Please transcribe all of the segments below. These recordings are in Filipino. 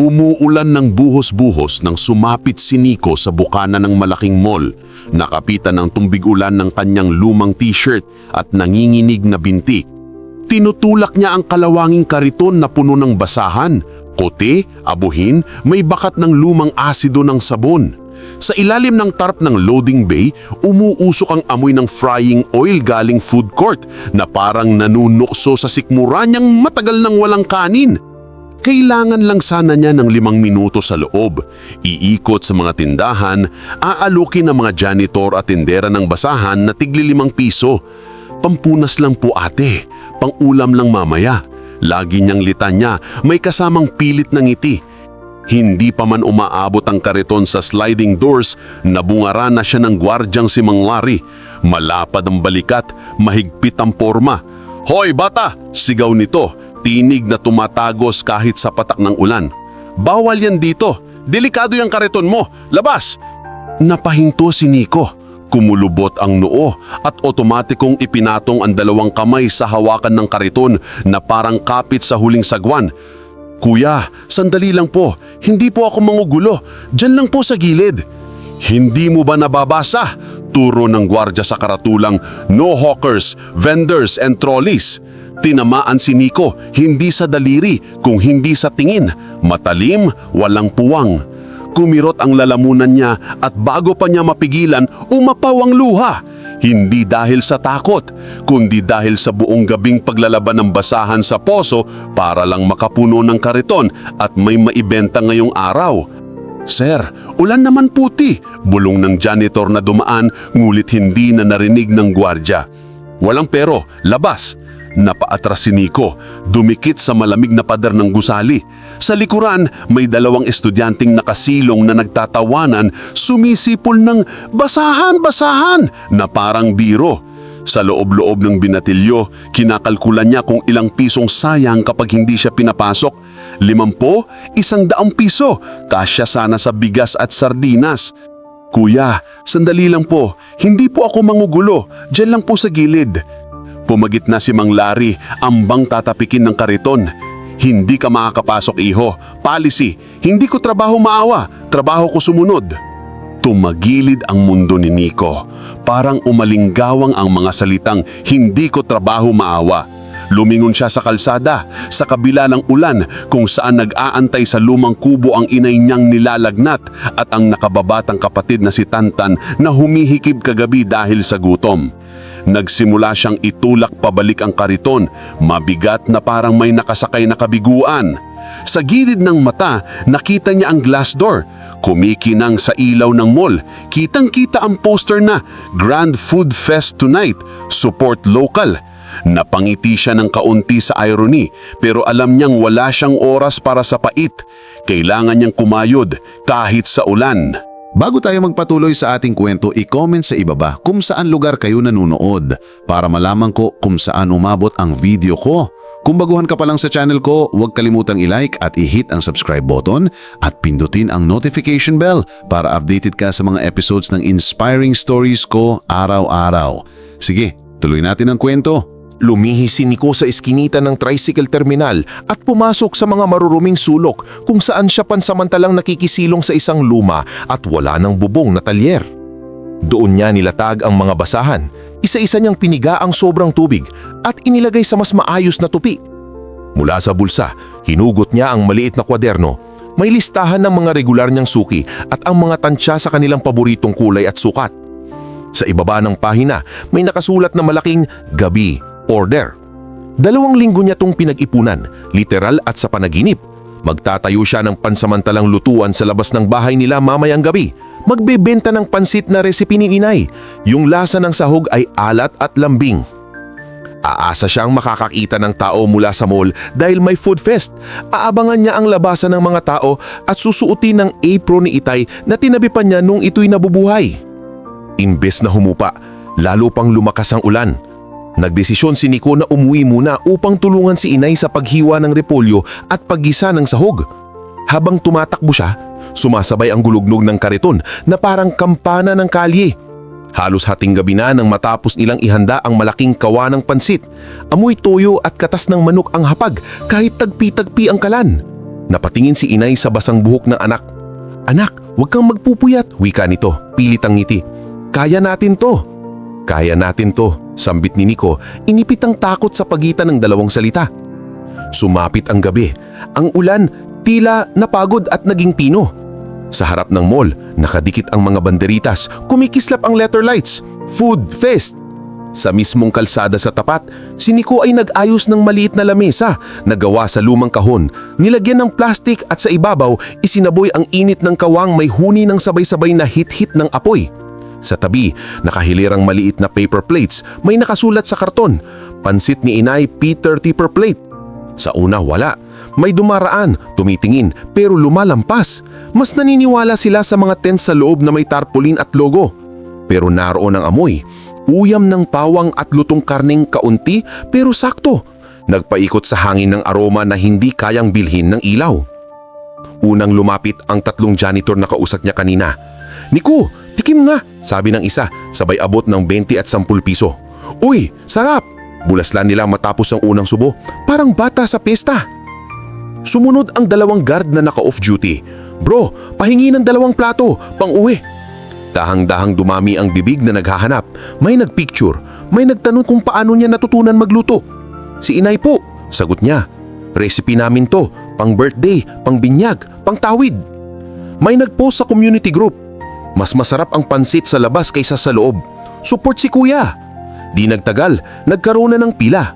Umuulan ng buhos-buhos nang sumapit si Nico sa bukana ng malaking mall. Nakapitan ng tumbig ulan ng kanyang lumang t-shirt at nanginginig na binti. Tinutulak niya ang kalawanging kariton na puno ng basahan, kote, abuhin, may bakat ng lumang asido ng sabon. Sa ilalim ng tarp ng loading bay, umuusok ang amoy ng frying oil galing food court na parang nanunukso sa sikmura niyang matagal nang walang kanin. Kailangan lang sana niya ng limang minuto sa loob. Iikot sa mga tindahan, aalukin ng mga janitor at tindera ng basahan na tigli limang piso. Pampunas lang po ate, pangulam lang mamaya. Lagi niyang litanya, may kasamang pilit ng ngiti. Hindi pa man umaabot ang kariton sa sliding doors, nabungara na siya ng gwardyang si Mang Larry. Malapad ang balikat, mahigpit ang porma. Hoy bata! Sigaw nito, tinig na tumatagos kahit sa patak ng ulan. Bawal yan dito. Delikado yung kariton mo. Labas! Napahinto si Nico. Kumulubot ang noo at otomatikong ipinatong ang dalawang kamay sa hawakan ng kariton na parang kapit sa huling sagwan. Kuya, sandali lang po. Hindi po ako mangugulo. Diyan lang po sa gilid. Hindi mo ba nababasa? Turo ng gwardya sa karatulang No hawkers, vendors and trolleys. Tinamaan si Nico, hindi sa daliri, kung hindi sa tingin. Matalim, walang puwang. Kumirot ang lalamunan niya at bago pa niya mapigilan, umapaw ang luha. Hindi dahil sa takot, kundi dahil sa buong gabing paglalaban ng basahan sa poso para lang makapuno ng kariton at may maibenta ngayong araw. Sir, ulan naman puti, bulong ng janitor na dumaan ngulit hindi na narinig ng gwardya. Walang pero, labas. Napaatras si Nico, dumikit sa malamig na pader ng gusali. Sa likuran, may dalawang estudyanteng nakasilong na nagtatawanan, sumisipol ng basahan-basahan na parang biro. Sa loob-loob ng binatilyo, kinakalkulan niya kung ilang pisong sayang kapag hindi siya pinapasok. Limampo, isang daang piso, kasya sana sa bigas at sardinas. Kuya, sandali lang po, hindi po ako mangugulo, dyan lang po sa gilid. Pumagit na si Mang Larry, ambang tatapikin ng kariton. Hindi ka makakapasok iho, policy, hindi ko trabaho maawa, trabaho ko sumunod. Tumagilid ang mundo ni Nico. Parang umalinggawang ang mga salitang hindi ko trabaho maawa. Lumingon siya sa kalsada, sa kabila ng ulan kung saan nag-aantay sa lumang kubo ang inay niyang nilalagnat at ang nakababatang kapatid na si Tantan na humihikib kagabi dahil sa gutom. Nagsimula siyang itulak pabalik ang kariton, mabigat na parang may nakasakay na kabiguan. Sa gilid ng mata, nakita niya ang glass door. Kumikinang sa ilaw ng mall, kitang-kita ang poster na Grand Food Fest Tonight, Support Local. Napangiti siya ng kaunti sa irony pero alam niyang wala siyang oras para sa pait. Kailangan niyang kumayod kahit sa ulan. Bago tayo magpatuloy sa ating kwento, i-comment sa ibaba kung saan lugar kayo nanunood para malaman ko kung saan umabot ang video ko. Kung baguhan ka pa lang sa channel ko, huwag kalimutang i-like at i-hit ang subscribe button at pindutin ang notification bell para updated ka sa mga episodes ng inspiring stories ko araw-araw. Sige, tuloy natin ang kwento. Lumihi si Nico sa iskinita ng tricycle terminal at pumasok sa mga maruruming sulok kung saan siya pansamantalang nakikisilong sa isang luma at wala ng bubong na talyer. Doon niya nilatag ang mga basahan, isa-isa niyang piniga ang sobrang tubig at inilagay sa mas maayos na tupi. Mula sa bulsa, hinugot niya ang maliit na kwaderno. May listahan ng mga regular niyang suki at ang mga tansya sa kanilang paboritong kulay at sukat. Sa ibaba ng pahina, may nakasulat na malaking gabi order. Dalawang linggo niya tong pinag-ipunan, literal at sa panaginip. Magtatayo siya ng pansamantalang lutuan sa labas ng bahay nila mamayang gabi. Magbebenta ng pansit na resipi ni inay. Yung lasa ng sahog ay alat at lambing. Aasa siyang makakakita ng tao mula sa mall dahil may food fest. Aabangan niya ang labasan ng mga tao at susuotin ng apron ni Itay na tinabi pa niya nung ito'y nabubuhay. Imbes na humupa, lalo pang lumakas ang ulan. Nagdesisyon si Nico na umuwi muna upang tulungan si inay sa paghiwa ng repolyo at paggisa ng sahog. Habang tumatakbo siya, sumasabay ang gulugnog ng kariton na parang kampana ng kalye. Halos hating gabi na nang matapos nilang ihanda ang malaking kawa ng pansit. Amoy toyo at katas ng manok ang hapag kahit tagpi-tagpi ang kalan. Napatingin si inay sa basang buhok ng anak. Anak, huwag kang magpupuyat, wika nito, pilit ang ngiti. Kaya natin to. Kaya natin to, sambit ni Nico, inipit ang takot sa pagitan ng dalawang salita. Sumapit ang gabi. Ang ulan, tila napagod at naging pino. Sa harap ng mall, nakadikit ang mga banderitas, kumikislap ang letter lights, food fest. Sa mismong kalsada sa tapat, si Nico ay nag-ayos ng maliit na lamesa na gawa sa lumang kahon. Nilagyan ng plastik at sa ibabaw, isinaboy ang init ng kawang may huni ng sabay-sabay na hit-hit ng apoy. Sa tabi, nakahilirang maliit na paper plates, may nakasulat sa karton, pansit ni inay P30 per plate. Sa una wala. May dumaraan, tumitingin, pero lumalampas. Mas naniniwala sila sa mga tent sa loob na may tarpaulin at logo. Pero naroon ang amoy. Uyam ng pawang at lutong karning kaunti pero sakto. Nagpaikot sa hangin ng aroma na hindi kayang bilhin ng ilaw. Unang lumapit ang tatlong janitor na kausap niya kanina. Nico, tikim nga, sabi ng isa, sabay abot ng 20 at 10 piso. Uy, sarap! Bulaslan nila matapos ang unang subo, parang bata sa pesta. Sumunod ang dalawang guard na naka-off duty. Bro, pahingi ng dalawang plato, pang uwi. Dahang-dahang dumami ang bibig na naghahanap. May nagpicture, may nagtanong kung paano niya natutunan magluto. Si inay po, sagot niya. Recipe namin to, pang birthday, pang binyag, pang tawid. May nagpost sa community group. Mas masarap ang pansit sa labas kaysa sa loob. Support si kuya. Di nagtagal, nagkaroon na ng pila.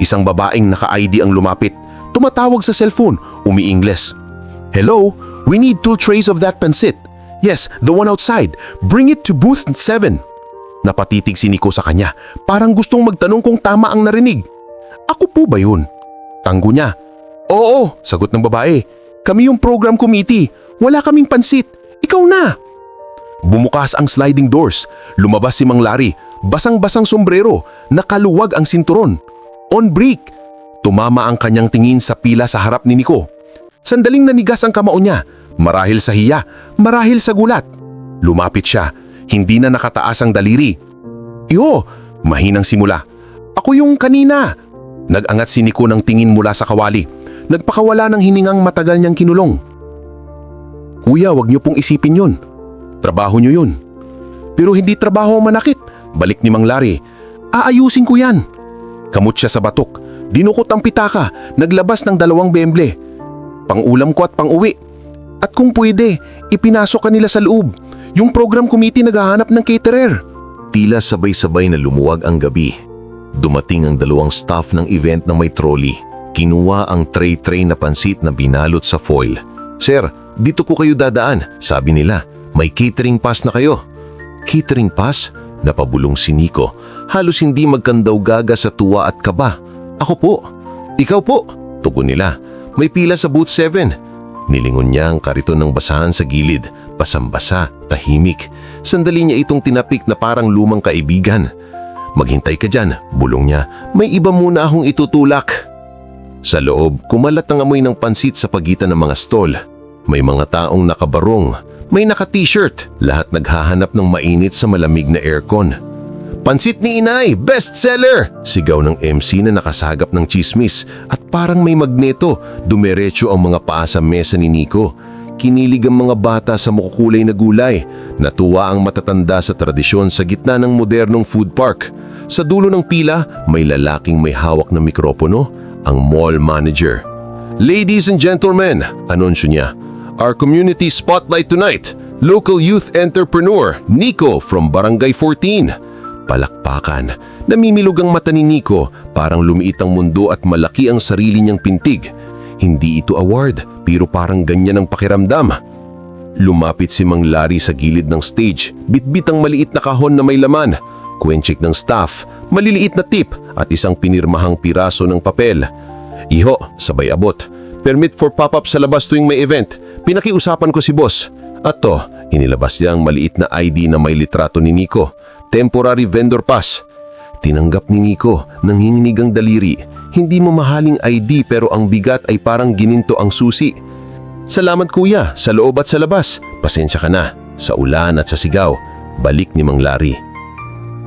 Isang babaeng naka-ID ang lumapit. Tumatawag sa cellphone, umi-Ingles. Hello, we need two trays of that pansit. Yes, the one outside. Bring it to booth 7. Napatitig si Nico sa kanya. Parang gustong magtanong kung tama ang narinig. Ako po ba yun? Tanggo niya. Oo, sagot ng babae. Kami yung program committee. Wala kaming pansit. Ikaw na. Bumukas ang sliding doors. Lumabas si Mang Larry. Basang-basang sombrero. Nakaluwag ang sinturon. On break. Tumama ang kanyang tingin sa pila sa harap ni Nico. Sandaling nanigas ang kamao niya. Marahil sa hiya, marahil sa gulat. Lumapit siya. Hindi na nakataas ang daliri. Iyo, mahinang simula. Ako yung kanina. Nag-angat si Nico ng tingin mula sa kawali. Nagpakawala ng hiningang matagal niyang kinulong. Kuya, wag niyo pong isipin yun. Trabaho niyo yun. Pero hindi trabaho manakit. Balik ni Mang Larry. Aayusin ko yan. Kamot siya sa batok. Dinukot ang pitaka. Naglabas ng dalawang bemble. Pangulam ko at panguwi. At kung pwede, ipinasok kanila sa loob. Yung program committee naghahanap ng caterer. Tila sabay-sabay na lumuwag ang gabi. Dumating ang dalawang staff ng event na may trolley. Kinuha ang tray-tray na pansit na binalot sa foil. Sir, dito ko kayo dadaan, sabi nila. May catering pass na kayo. Catering pass? Napabulong si Nico. Halos hindi magkandaw gaga sa tuwa at kaba. Ako po. Ikaw po. Tugon nila. May pila sa booth 7. Nilingon niya ang kariton ng basahan sa gilid, basang-basa, tahimik. Sandali niya itong tinapik na parang lumang kaibigan. Maghintay ka dyan, bulong niya. May iba muna akong itutulak. Sa loob, kumalat ang amoy ng pansit sa pagitan ng mga stall. May mga taong nakabarong, may naka-t-shirt, lahat naghahanap ng mainit sa malamig na aircon. Pansit ni Inay, bestseller! Sigaw ng MC na nakasagap ng chismis at parang may magneto, dumiretso ang mga paa sa mesa ni Nico. Kinilig ang mga bata sa makukulay na gulay. Natuwa ang matatanda sa tradisyon sa gitna ng modernong food park. Sa dulo ng pila, may lalaking may hawak na mikropono, ang mall manager. Ladies and gentlemen, anunsyo niya, our community spotlight tonight, local youth entrepreneur Nico from Barangay 14 palakpakan. Namimilog ang mata ni Nico, parang lumiit ang mundo at malaki ang sarili niyang pintig. Hindi ito award, pero parang ganyan ang pakiramdam. Lumapit si Mang Larry sa gilid ng stage, bitbit ang maliit na kahon na may laman, kwenchik ng staff, maliliit na tip at isang pinirmahang piraso ng papel. Iho, sabay abot. Permit for pop-up sa labas tuwing may event. Pinakiusapan ko si boss. At to, inilabas niya ang maliit na ID na may litrato ni Nico. Temporary vendor pass. Tinanggap ni Nico, nanginginig ang daliri. Hindi mo mahaling ID pero ang bigat ay parang gininto ang susi. Salamat kuya, sa loob at sa labas. Pasensya ka na, sa ulan at sa sigaw. Balik ni Mang Larry.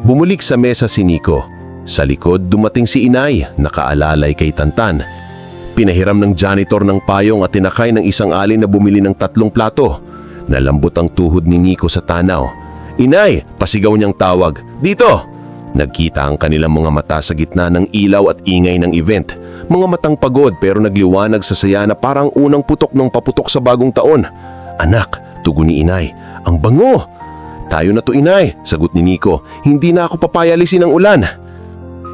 Bumulik sa mesa si Nico. Sa likod dumating si Inay, nakaalalay kay Tantan. Pinahiram ng janitor ng payong at tinakay ng isang alin na bumili ng tatlong plato. Nalambot ang tuhod ni Nico sa tanaw. Inay! Pasigaw niyang tawag. Dito! Nagkita ang kanilang mga mata sa gitna ng ilaw at ingay ng event. Mga matang pagod pero nagliwanag sa saya na parang unang putok ng paputok sa bagong taon. Anak, tugon ni inay, ang bango! Tayo na to inay, sagot ni Nico. Hindi na ako papayalisin ng ulan.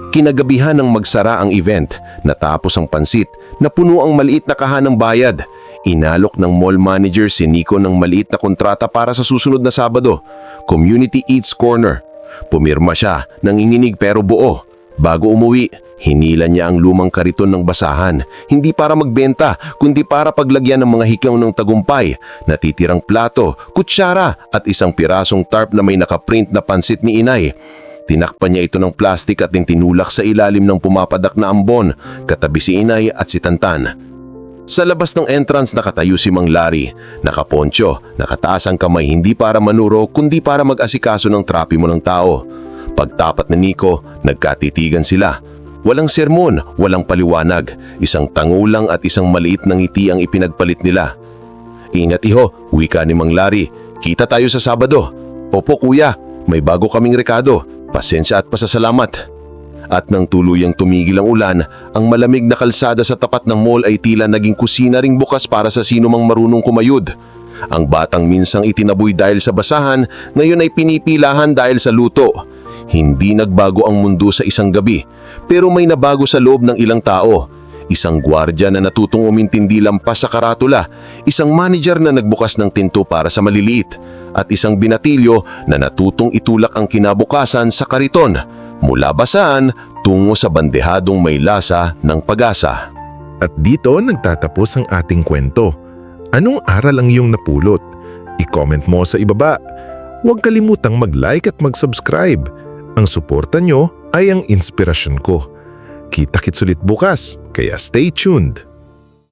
Kinagabihan ng magsara ang event, natapos ang pansit, napuno ang maliit na kahanang bayad. Inalok ng mall manager si Nico ng maliit na kontrata para sa susunod na Sabado, Community Eats Corner. Pumirma siya, nanginginig pero buo. Bago umuwi, hinila niya ang lumang kariton ng basahan, hindi para magbenta, kundi para paglagyan ng mga hikaw ng tagumpay, natitirang plato, kutsara at isang pirasong tarp na may nakaprint na pansit ni inay. Tinakpan niya ito ng plastik at tinulak sa ilalim ng pumapadak na ambon, katabi si Inay at si Tantan. Sa labas ng entrance nakatayo si Mang Larry, nakaponcho, nakataas ang kamay hindi para manuro kundi para mag-asikaso ng trapimo ng tao. Pagtapat ni Nico, nagkatitigan sila. Walang sermon, walang paliwanag, isang tangulang at isang maliit na ngiti ang ipinagpalit nila. Ingat iho, wika ni Mang Larry. Kita tayo sa Sabado. Opo kuya, may bago kaming rekado. Pasensya at pasasalamat. At nang tuluyang tumigil ang ulan, ang malamig na kalsada sa tapat ng mall ay tila naging kusina ring bukas para sa sino mang marunong kumayod. Ang batang minsang itinaboy dahil sa basahan, ngayon ay pinipilahan dahil sa luto. Hindi nagbago ang mundo sa isang gabi, pero may nabago sa loob ng ilang tao. Isang gwardya na natutong umintindi lampas sa karatula, isang manager na nagbukas ng tinto para sa maliliit, at isang binatilyo na natutong itulak ang kinabukasan sa kariton, mula basahan tungo sa bandehadong may lasa ng pag-asa. At dito nagtatapos ang ating kwento. Anong aral ang iyong napulot? I-comment mo sa ibaba. Huwag kalimutang mag-like at mag-subscribe. Ang suporta nyo ay ang inspirasyon ko. Kita-kits bukas, kaya stay tuned.